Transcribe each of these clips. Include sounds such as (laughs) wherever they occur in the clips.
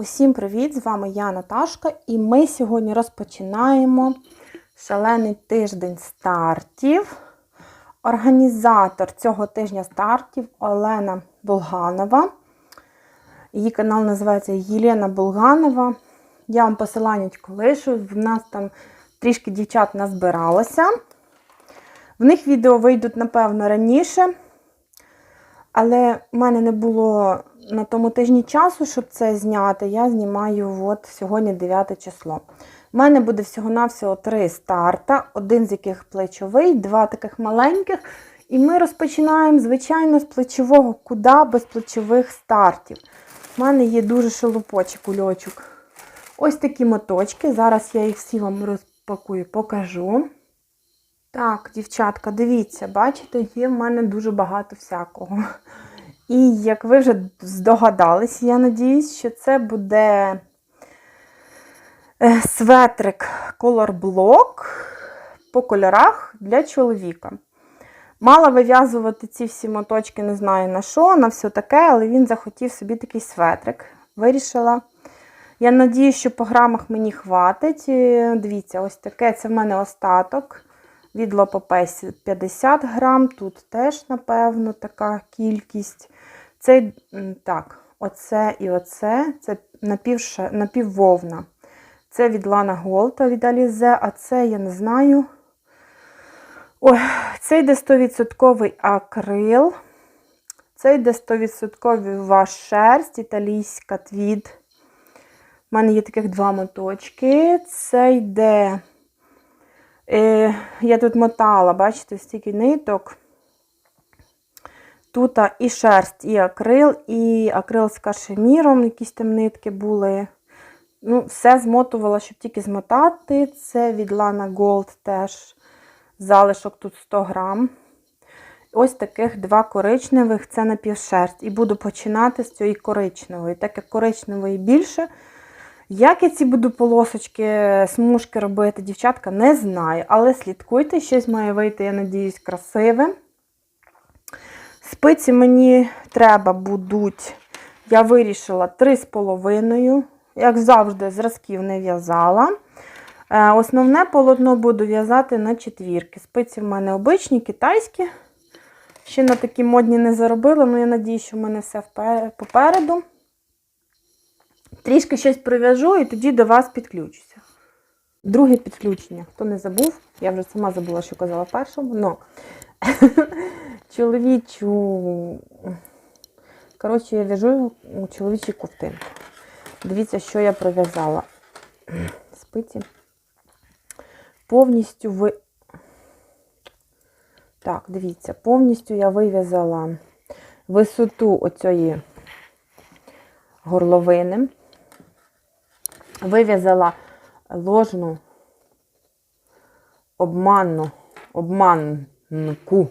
Усім привіт! З вами я Наташка, і ми сьогодні розпочинаємо шалений тиждень стартів. Організатор цього тижня стартів Олена Булганова. Її канал називається Єлена Булганова. Я вам посилання лишу. В нас там трішки дівчат назбиралося. В них відео вийдуть, напевно, раніше. Але в мене не було на тому тижні часу, щоб це зняти. Я знімаю от сьогодні 9 число. У мене буде всього-навсього три старта, один з яких плечовий, два таких маленьких. І ми розпочинаємо, звичайно, з плечового, куди без плечових стартів. У мене є дуже шелупочий кульочок. Ось такі моточки. Зараз я їх всі вам розпакую, покажу. Так, дівчатка, дивіться, бачите, є в мене дуже багато всякого. І як ви вже здогадались, я надіюсь, що це буде е, светрик Block по кольорах для чоловіка. Мала вив'язувати ці всі моточки, не знаю на що, на все таке, але він захотів собі такий светрик. Вирішила. Я надію, що по грамах мені хватить. Дивіться, ось таке це в мене остаток. Від лопопесі 50 грам, тут теж, напевно, така кількість. Цей, так, оце і оце це напіввовна. Це від Lana Голта від Alize, а це, я не знаю. Ой, це йде 100% акрил. Це йде 100% ваш шерсть, італійська твід. У мене є таких два моточки. Це йде. Е, я тут мотала, бачите, стільки ниток. Тут і шерсть, і акрил, і акрил з кашеміром, якісь там нитки були. Ну, Все змотувала, щоб тільки змотати. Це від Lana Gold теж залишок тут 100 грам. Ось таких два коричневих це напівшерсть. І буду починати з цієї коричневої. Так як коричневої більше. Як я ці буду полосочки, смужки робити, дівчатка, не знаю. Але слідкуйте, щось має вийти, я надіюсь, красиве. Спиці мені треба будуть, я вирішила 3,5. Як завжди, зразків не в'язала. Основне полотно буду в'язати на четвірки. Спиці в мене обичні, китайські. Ще на такі модні не заробила, але я надію, що в мене все попереду. Трішки щось прив'яжу і тоді до вас підключуся. Друге підключення. Хто не забув, я вже сама забула, що казала першому, но (laughs) чоловічу. Коротше, я в'яжу чоловічі ковтинки. Дивіться, що я пров'язала. (clears throat) Спиці. Повністю ви. Так, дивіться, повністю я вив'язала висоту оцієї горловини. Вив'язала ложну обманну, обманку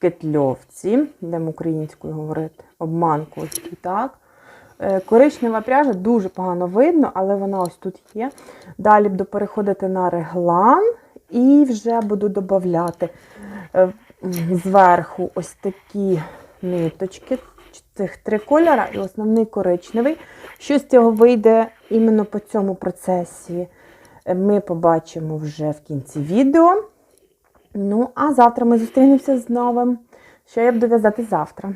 кетльовці, будемо українською говорити, обманку ось так. Коричнева пряжа дуже погано видно, але вона ось тут є. Далі буду переходити на реглан і вже буду додати зверху ось такі ниточки, цих три кольора і основний коричневий. Що з цього вийде іменно по цьому процесі, ми побачимо вже в кінці відео. Ну, а завтра ми зустрінемося з новим. Що я буду в'язати завтра.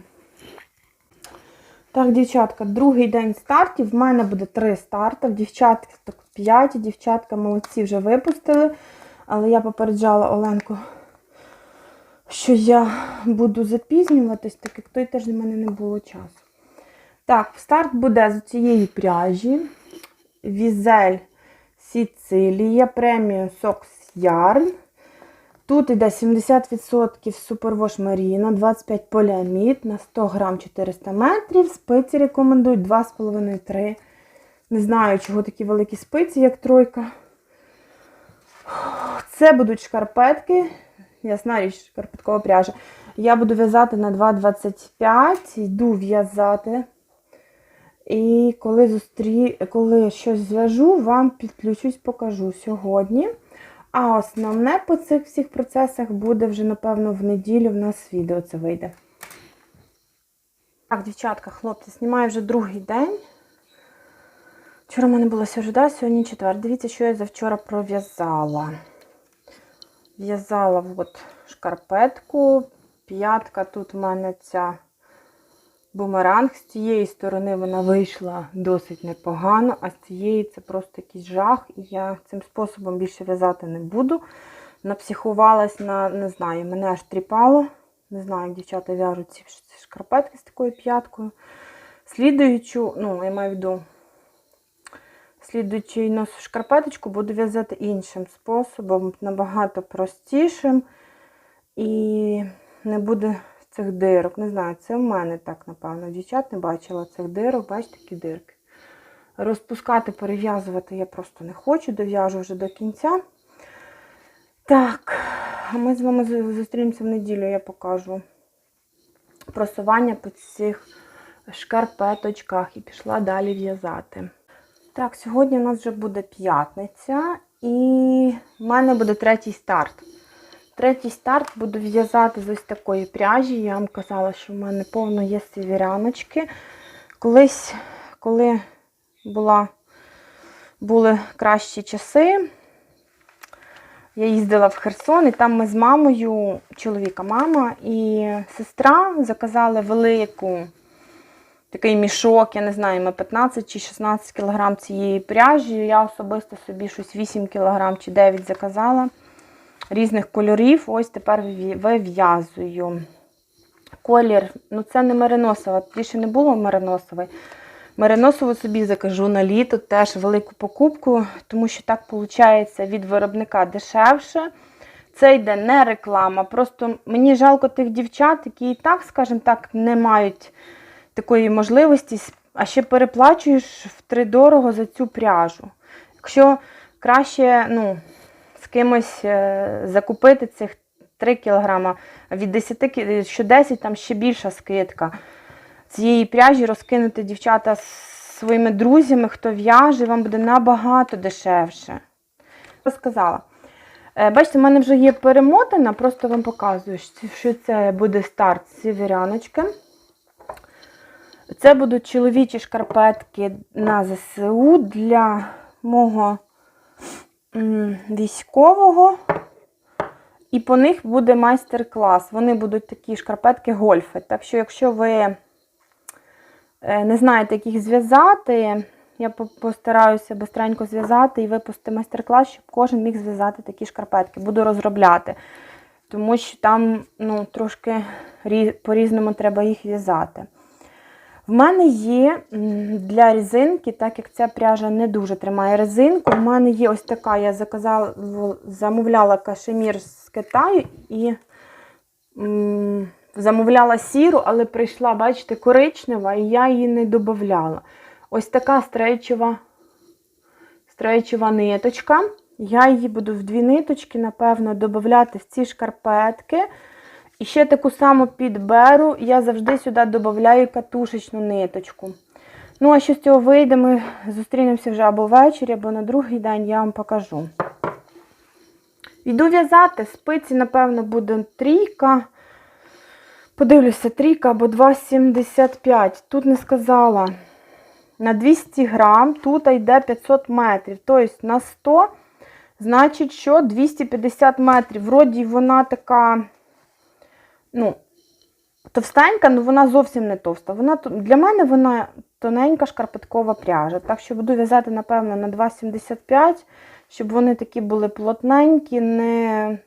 Так, дівчатка, другий день стартів. В мене буде три старти. Дівчатки так, 5, дівчатка молодці вже випустили. Але я попереджала Оленку, що я буду запізнюватись, так як той теж в мене не було часу. Так, старт буде з цієї пряжі. Візель Сіцилія, преміум Сокс Ярн. Тут йде 70% супервош Маріна, 25 поліамід на 100 грам 400 метрів. Спиці рекомендують 2,5-3. Не знаю, чого такі великі спиці, як тройка. Це будуть шкарпетки. Ясна річ, шкарпеткова пряжа. Я буду в'язати на 2,25, йду в'язати. І коли зустрі... коли щось зв'яжу, вам підключусь, покажу сьогодні. А основне по цих всіх процесах буде вже, напевно, в неділю в нас відео це вийде. Так, дівчатка, хлопці, знімаю вже другий день. Вчора в мене була сюжда, сьогодні четвер. Дивіться, що я завчора пров'язала. В'язала от шкарпетку. П'ятка тут в мене ця бумеранг. З цієї сторони вона вийшла досить непогано, а з цієї це просто якийсь жах. І я цим способом більше в'язати не буду. Напсихувалась на, не знаю, мене аж тріпало. Не знаю, як дівчата в'яжуть ці шкарпетки з такою п'яткою. Слідуючу, ну, я маю в виду, слідуючий нос в шкарпеточку буду в'язати іншим способом, набагато простішим. І не буде цих дирок. Не знаю, це в мене так, напевно. Дівчат не бачила цих дирок, бачите, такі дирки. Розпускати, перев'язувати я просто не хочу, дов'яжу вже до кінця. Так, ми з вами зустрінемося в неділю, я покажу просування по цих шкарпеточках і пішла далі в'язати. Так, сьогодні у нас вже буде п'ятниця, і в мене буде третій старт. Третій старт буду в'язати з ось такої пряжі. Я вам казала, що в мене повно є сівіряночки. Колись, коли була, були кращі часи, я їздила в Херсон, і там ми з мамою, чоловіка мама і сестра заказали велику такий мішок, я не знаю, ми 15 чи 16 кг цієї пряжі. Я особисто собі щось 8 кг чи 9 заказала різних кольорів. Ось тепер вив'язую. Колір, ну це не мериносова, більше не було мериносової. Мериносову собі закажу на літо, теж велику покупку, тому що так виходить від виробника дешевше. Це йде не реклама. Просто мені жалко тих дівчат, які і так, скажімо так, не мають такої можливості, а ще переплачуєш втридорого за цю пряжу. Якщо краще, ну, кимось е, закупити цих 3 кг, від 10, що 10 там ще більша скидка. Цієї пряжі розкинути дівчата своїми друзями, хто в'яже, вам буде набагато дешевше. Розказала. Е, бачите, в мене вже є перемотана, просто вам показую, що це буде старт сіверяночки. Це будуть чоловічі шкарпетки на ЗСУ для мого військового. І по них буде майстер-клас. Вони будуть такі шкарпетки гольфи. Так що, якщо ви е, не знаєте, як їх зв'язати, я постараюся бистренько зв'язати і випустити майстер-клас, щоб кожен міг зв'язати такі шкарпетки. Буду розробляти. Тому що там ну, трошки по-різному треба їх в'язати. В мене є для резинки, так як ця пряжа не дуже тримає резинку, в мене є ось така, я заказала, замовляла кашемір з Китаю і замовляла сіру, але прийшла, бачите, коричнева, і я її не додавала. Ось така стрейчева, стрейчева ниточка. Я її буду в дві ниточки, напевно, додати в ці шкарпетки. І ще таку саму підберу, я завжди сюди додаю катушечну ниточку. Ну, а що з цього вийде, ми зустрінемося вже або ввечері, або на другий день я вам покажу. Йду в'язати, спиці, напевно, буде трійка. Подивлюся, трійка або 2,75. Тут не сказала. На 200 грам, тут йде 500 метрів. Тобто на 100, значить, що 250 метрів. Вроді вона така ну, товстенька, але вона зовсім не товста. Вона, Для мене вона тоненька шкарпеткова пряжа. Так що буду в'язати, напевно, на 2,75, щоб вони такі були плотненькі, не,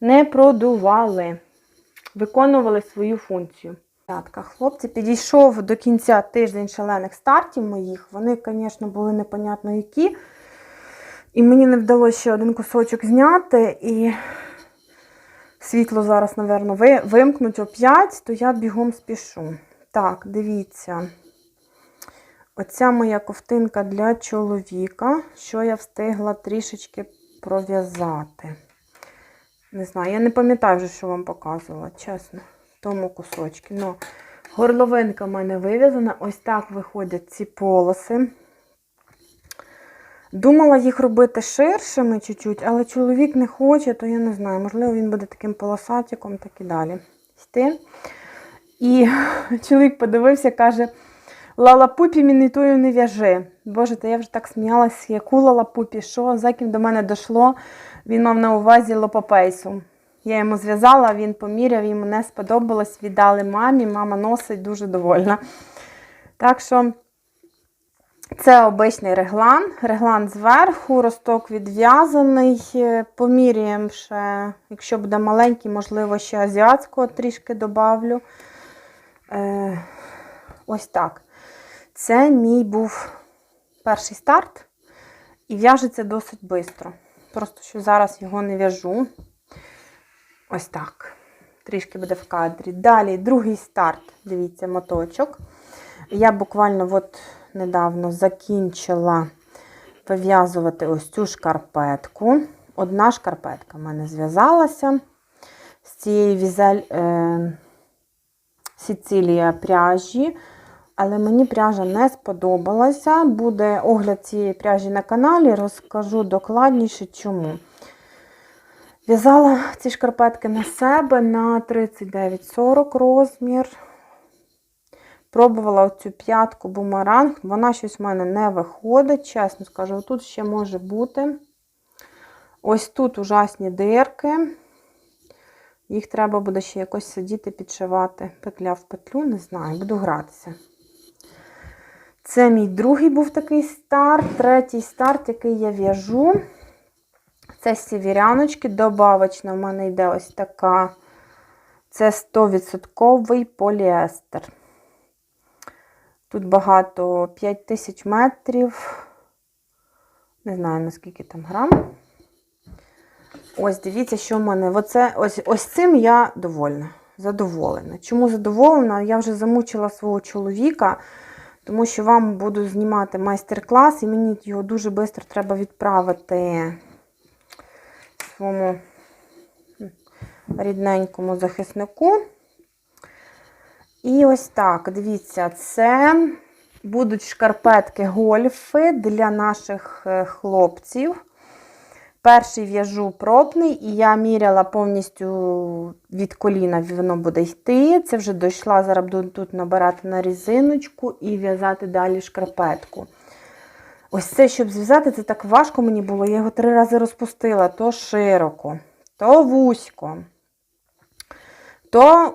не продували, виконували свою функцію. Хлопці, підійшов до кінця тиждень шалених стартів моїх. Вони, звісно, були непонятно які. І мені не вдалося ще один кусочок зняти. І Світло зараз, мабуть, вимкнуть о 5, то я бігом спішу. Так, дивіться. Оця моя ковтинка для чоловіка, що я встигла трішечки пров'язати. Не знаю, я не пам'ятаю вже, що вам показувала, чесно, тому кусочку. Но горловинка в мене вив'язана. Ось так виходять ці полоси. Думала їх робити ширшими чуть-чуть, але чоловік не хоче, то я не знаю, можливо, він буде таким полосатиком, так і далі. Йти. І (laughs) чоловік подивився, каже: Лалапупі мінітую не в'яжи. Боже, та я вже так сміялась, яку лалапупі, що за ким до мене дійшло. Він мав на увазі лопопейсу. Я йому зв'язала, він поміряв, йому не сподобалось, віддали мамі, мама носить дуже довольна. Так що це обичний реглан. Реглан зверху, росток відв'язаний. Е, Поміряємо ще, якщо буде маленький, можливо, ще азіатського трішки добавлю. Е, ось так. Це мій був перший старт. І в'яжеться досить швидко. Просто що зараз його не в'яжу. Ось так. Трішки буде в кадрі. Далі другий старт. Дивіться, моточок. Я буквально от недавно закінчила вив'язувати ось цю шкарпетку. Одна шкарпетка в мене зв'язалася з цієї візель е, Сіцилія пряжі. Але мені пряжа не сподобалася. Буде огляд цієї пряжі на каналі, розкажу докладніше чому. В'язала ці шкарпетки на себе на 39-40 розмір. Пробувала оцю п'ятку бумеранг, вона щось в мене не виходить, чесно скажу, тут ще може бути. Ось тут ужасні дирки. Їх треба буде ще якось сидіти, підшивати петля в петлю, не знаю, буду гратися. Це мій другий був такий старт. Третій старт, який я в'яжу. Це сівіряночки. Добавочна в мене йде ось така. Це 100% поліестер. Тут багато 5000 метрів. Не знаю, наскільки там грам. Ось, дивіться, що в мене. Оце, ось, ось цим я довольна. Задоволена. Чому задоволена? Я вже замучила свого чоловіка, тому що вам буду знімати майстер-клас, і мені його дуже швидко треба відправити своєму рідненькому захиснику. І ось так, дивіться, це будуть шкарпетки гольфи для наших е, хлопців. Перший в'яжу пробний, і я міряла повністю від коліна, воно буде йти. Це вже дійшла, зараз буду тут набирати на різиночку і в'язати далі шкарпетку. Ось це, щоб зв'язати, це так важко мені було. Я його три рази розпустила: то широко, то вузько, то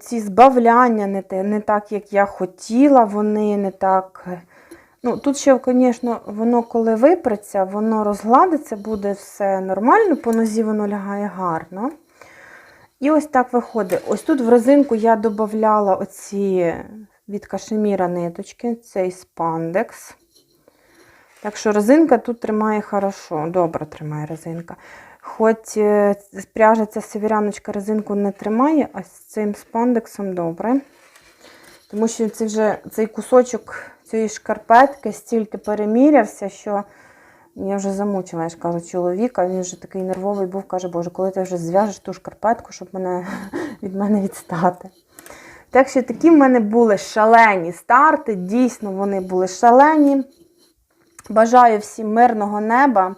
ці збавляння не, те, не так, як я хотіла, вони не так. Ну, Тут ще, звісно, воно коли випреться, воно розгладиться, буде все нормально, по нозі воно лягає гарно. І ось так виходить. Ось тут в резинку я додавала оці від кашеміра ниточки, цей спандекс. Так що резинка тут тримає хорошо, добре тримає резинка. Хоч е, пряжа ця северяночка резинку не тримає, а з цим спандексом добре. Тому що це вже цей кусочок цієї шкарпетки стільки перемірявся, що я вже замучила, я ж кажу, чоловіка, він вже такий нервовий був, каже, Боже, коли ти вже зв'яжеш ту шкарпетку, щоб мене, (laughs) від мене відстати. Так що такі в мене були шалені старти, дійсно вони були шалені. Бажаю всім мирного неба.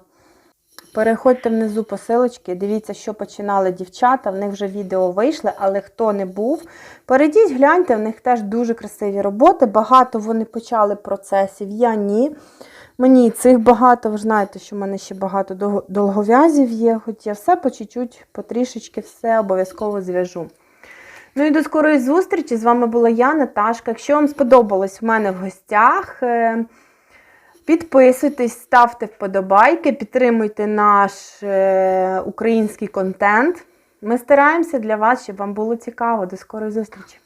Переходьте внизу посилочки, дивіться, що починали дівчата. В них вже відео вийшли, але хто не був, перейдіть, гляньте, в них теж дуже красиві роботи. Багато вони почали процесів, я ні. Мені цих багато, ви знаєте, що в мене ще багато довгов'язів є, хоч я все по чуть-чуть, потрішечки, все обов'язково зв'яжу. Ну і до скорої зустрічі! З вами була я, Наташка. Якщо вам сподобалось в мене в гостях. Підписуйтесь, ставте вподобайки, підтримуйте наш е, український контент. Ми стараємося для вас, щоб вам було цікаво. До скорої зустрічі!